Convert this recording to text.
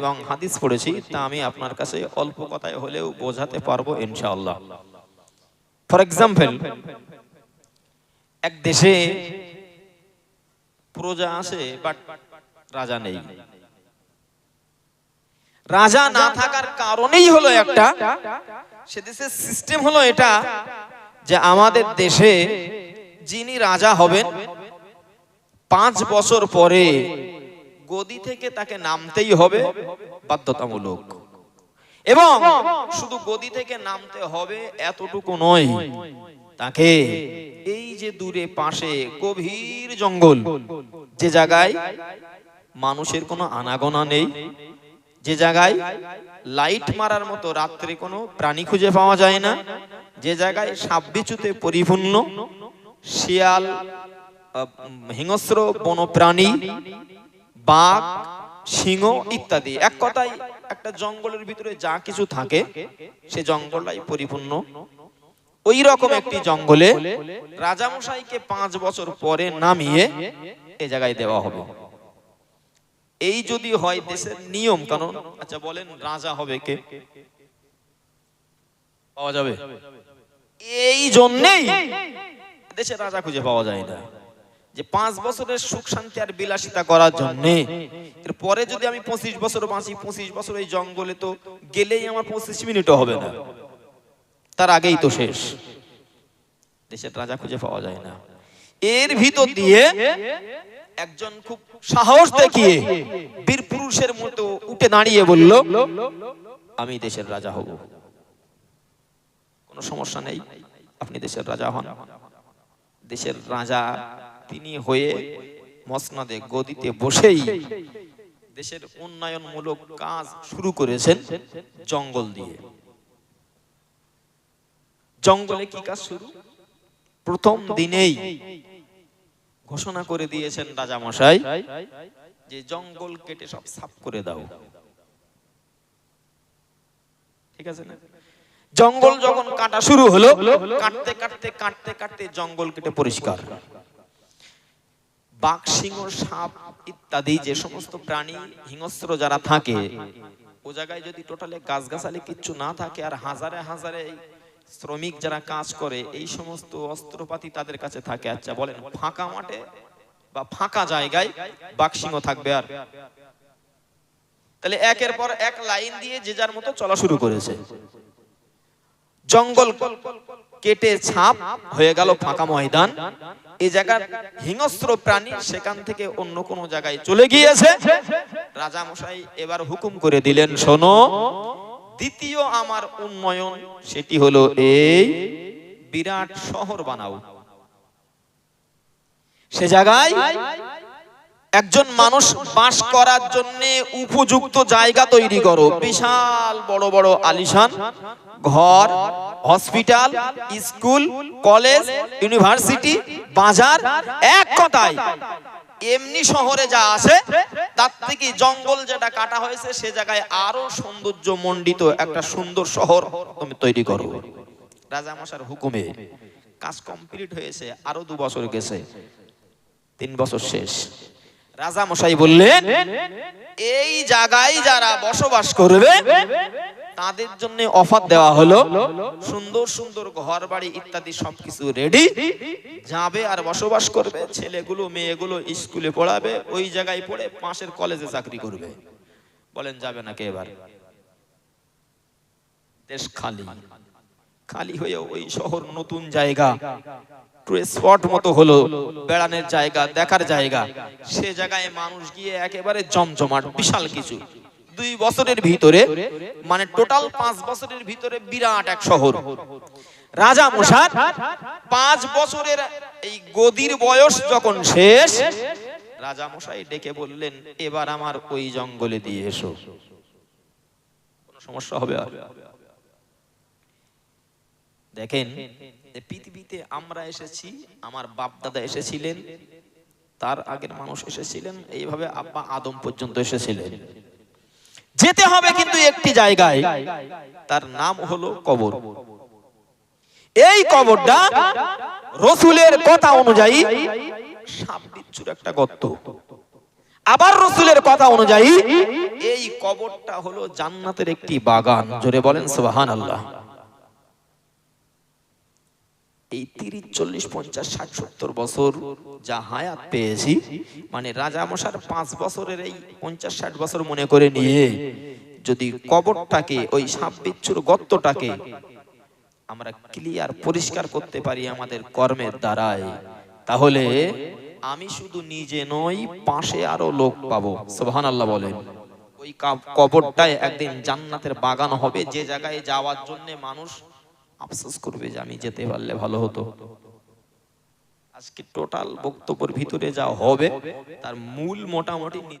এবং হাদিস পড়েছি, তা আমি আপনার কাছে অল্প কথায় হলেও বোঝাতে পারব ইনশাআল্লাহ। ফর এক্সাম্পল এক দেশে প্রজা আছে বাট রাজা নেই। রাজা না থাকার কারণেই হলো একটা, সে দেশের সিস্টেম হলো এটা যে আমাদের দেশে যিনি রাজা হবেন, পাঁচ বছর পরে গদি থেকে তাকে নামতেই হবে বাধ্যতামূলক। এবং শুধু গদি থেকে নামতে হবে এতটুকু নয়, তাকে এই যে দূরে পাশে গভীর জঙ্গল, যে জায়গায় মানুষের কোনো আনাগোনা নেই, যে জায়গায় লাইট মারার মতো রাত্রে কোনো প্রাণী খুঁজে পাওয়া যায় না, যে জায়গায় সাপ বিচুতে পরিপূর্ণ, শিয়াল হিংস্র বনপ্রাণী বাঘ, সিংহ ইত্যাদি। এক কথায় একটা জঙ্গলের ভিতরে যা কিছু থাকে, সে জঙ্গলটাই পরিপূর্ণ। ওই রকম একটি জঙ্গলে রাজামশাইকে পাঁচ বছর পরে নামিয়ে এ জায়গায় দেওয়া হবে। এই যদি হয় দেশের নিয়ম, কারণ আচ্ছা বলেন রাজা হবে কে? পাওয়া যাবে? এই জন্যেই দেশে রাজা খুঁজে পাওয়া যায় না। যে পাঁচ বছরের সুখ শান্তি আর বিলাসিতা করার জন্য। পরে যদি আমি পঁচিশ বছর বাঁচি, পঁচিশ বছর এই জঙ্গলে তো গেলেই আমার পঁচিশ মিনিটও হবে না। তার আগেই তো শেষ। দেশের রাজা খুঁজে পাওয়া যায় না। এর ভিতর দিয়ে একজন খুব সাহস দেখিয়ে বীর পুরুষের মতো উঠে দাঁড়িয়ে বলল, আমি দেশের রাজা হব। কোনো সমস্যা নেই। আপনি দেশের রাজা হন। দেশের রাজা তিনি হয়ে মসনাদে গদিতে বসেই দেশের উন্নয়নমূলক কাজ শুরু করেছেন জঙ্গল দিয়ে। জঙ্গলে কি কাজ শুরু? প্রথম দিনেই ঘোষণা করে দিয়েছেন রাজা মশাই যে জঙ্গল কেটে সব সাফ করে দাও। ঠিক আছে না? জঙ্গল যখন কাটা শুরু হলো, কাটতে কাটতে কাটতে কাটতে জঙ্গল কেটে পরিষ্কার। বাঘ, সিংহ, সাপ ইত্যাদি যে সমস্ত প্রাণী হিংস্র যারা থাকে, ও জায়গায় যদি টোটালে গাছগাছালি কিচ্ছু না থাকে আর হাজারে হাজারে শ্রমিক যারা কাজ করে, এই সমস্ত অস্ত্রপাতি তাদের কাছে থাকে। আচ্ছা বলেন, ফাঁকা মাঠে বা ফাঁকা জায়গায় বাঘ, সিংহ থাকবে আর? তাহলে একের পর এক লাইন দিয়ে যে যার মতো চলা শুরু করেছে। জঙ্গল কেটে ছাপ হয়ে গেল ফাঁকা ময়দান। এই জায়গার হিংস্র প্রাণী সেখান থেকে অন্য কোন জায়গায় চলে গিয়েছে। রাজা মশাই এবার হুকুম করে দিলেন, শোনো, দ্বিতীয় আমার উন্নয়ন সেটি হলো এই বিরাট শহর বানাও। সে জায়গায় একজন মানুষ বাস করার জন্য উপযুক্ত জায়গা তৈরি করো। বিশাল বড় বড় আলিশান, ঘর, হসপিটাল, স্কুল, কলেজ, ইউনিভার্সিটি, বাজার, এক কথায়। এমনি শহরে যা আছে, তার থেকে জঙ্গল যেটা কাটা হয়েছে, সে জায়গায় আরও সৌন্দর্য মণ্ডিত একটা সুন্দর শহর তুমি তৈরি করো। রাজামশার হুকুমে কাজ কমপ্লিট হয়েছে, আরও দু বছর গেছে। তিন বছর শেষ। রাজা মশাই বললেন, এই জায়গায় যারা বসবাস করবে, তাদের জন্য অফার দেওয়া হলো, সুন্দর সুন্দর ঘর বাড়ি ইত্যাদি সবকিছু রেডি যাবে আর বসবাস করবে, ছেলেগুলো, মেয়েগুলো স্কুলে পড়াবে, ওই জায়গায় পড়ে পাশের কলেজে চাকরি করবে। বলেন, যাবে নাকি এবার? দেশ খালি। খালি হয়ে ওই শহর নতুন জায়গা। স্পট মতো হলো, বেড়ানোর জায়গা, দেখার জায়গা। সে জায়গায় মানুষ গিয়ে একেবারে জমজমাট, বিশাল কিছু। দুই বছরের ভিতরে মানে টোটাল পাঁচ বছরের ভিতরে বিরাট এক শহর। রাজা পাঁচ বছরের এই গদির বয়স যখন শেষ, রাজা মশাই ডেকে বললেন, এবার আমার ওই জঙ্গলে দিয়ে এসো। কোনো সমস্যা হবে দেখেন পৃথিবীতে আমরা এসেছি, আমার বাপ দাদা এসেছিলেন, তার আগের মানুষ এসেছিলেন, এইভাবে আব্বা আদম পর্যন্ত এসেছিলেন। যেতে হবে কিন্তু একটি জায়গায়, তার নাম হলো কবর। এই কবরটা রসুলের কথা অনুযায়ী সাপ বিচ্ছুর একটা গর্ত। আবার রসুলের কথা অনুযায়ী এই কবরটা হলো জান্নাতের একটি বাগান, জোরে বলেন সুবহান আল্লাহ এই তিরিশ, চল্লিশ, পঞ্চাশ, ষাট, সত্তর বছর যা হায়াত পেয়েছি মানে পাঁচ বছরের এই পঞ্চাশ, ষাট বছর মনে করে নিয়ে যদি কবরটাকে, ওই গর্তটাকে আমরা ক্লিয়ার পরিষ্কার করতে পারি আমাদের কর্মের দ্বারাই তাহলে আমি শুধু নিজে নই, পাশে আরও লোক পাবো। সুবহান আল্লাহ বলেন। ওই কবরটায় একদিন জান্নাতের বাগান হবে, যে জায়গায় যাওয়ার জন্য মানুষ আফসোস করবে যে আমি যেতে পারলে ভালো হতো। আজকে টোটাল বক্তব্যের ভিতরে যা হবে, তার মূল মোটামুটি